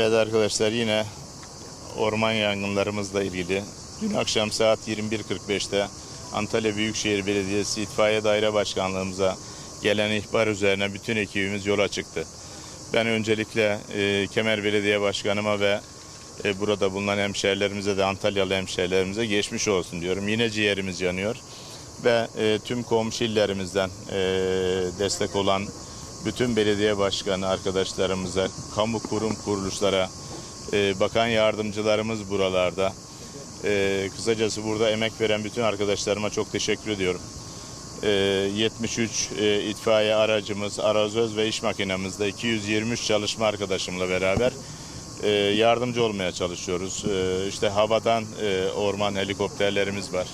Evet arkadaşlar yine orman yangınlarımızla ilgili dün akşam saat 21.45'te Antalya Büyükşehir Belediyesi İtfaiye Daire Başkanlığımıza gelen ihbar üzerine bütün ekibimiz yola çıktı. Ben öncelikle e, Kemer Belediye Başkanıma ve e, burada bulunan hemşehrilerimize de Antalyalı hemşehrilerimize geçmiş olsun diyorum. Yine ciğerimiz yanıyor ve e, tüm komşu illerimizden e, destek olan bütün belediye başkanı arkadaşlarımıza, kamu kurum kuruluşlara, e, bakan yardımcılarımız buralarda. E, kısacası burada emek veren bütün arkadaşlarıma çok teşekkür ediyorum. E, 73 e, itfaiye aracımız, arazöz ve iş makinemizde 223 çalışma arkadaşımla beraber e, yardımcı olmaya çalışıyoruz. E, işte havadan e, orman helikopterlerimiz var.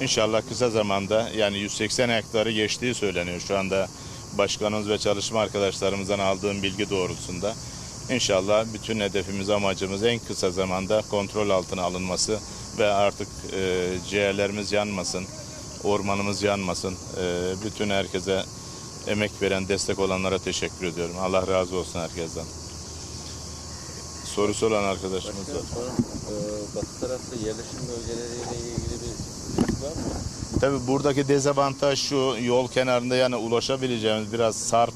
İnşallah kısa zamanda yani 180 hektarı geçtiği söyleniyor şu anda başkanımız ve çalışma arkadaşlarımızdan aldığım bilgi doğrultusunda. İnşallah bütün hedefimiz, amacımız en kısa zamanda kontrol altına alınması ve artık e, ciğerlerimiz yanmasın, ormanımız yanmasın. E, bütün herkese emek veren, destek olanlara teşekkür ediyorum. Allah razı olsun herkesten. Sorusu olan arkadaşımız var. E, batı tarafta yerleşim bölgeleriyle ilgili bir? Tabii buradaki dezavantaj şu yol kenarında yani ulaşabileceğimiz biraz sarp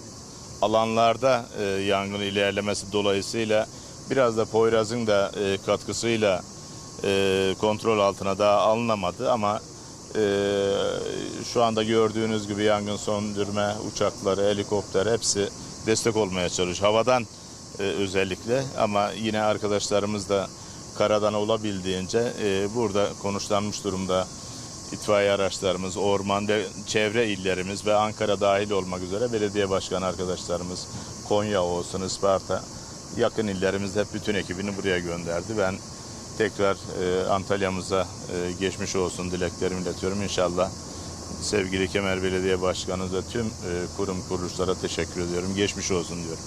alanlarda e, yangın ilerlemesi dolayısıyla biraz da Poyraz'ın da e, katkısıyla e, kontrol altına daha alınamadı ama e, şu anda gördüğünüz gibi yangın söndürme uçakları, helikopter hepsi destek olmaya çalışıyor. Havadan e, özellikle ama yine arkadaşlarımız da karadan olabildiğince e, burada konuşlanmış durumda itfaiye araçlarımız, orman ve çevre illerimiz ve Ankara dahil olmak üzere belediye başkanı arkadaşlarımız Konya olsun, Isparta yakın illerimiz hep bütün ekibini buraya gönderdi. Ben tekrar e, Antalya'mıza e, geçmiş olsun dileklerimi iletiyorum. İnşallah sevgili Kemer Belediye Başkanı ve tüm e, kurum kuruluşlara teşekkür ediyorum. Geçmiş olsun diyorum.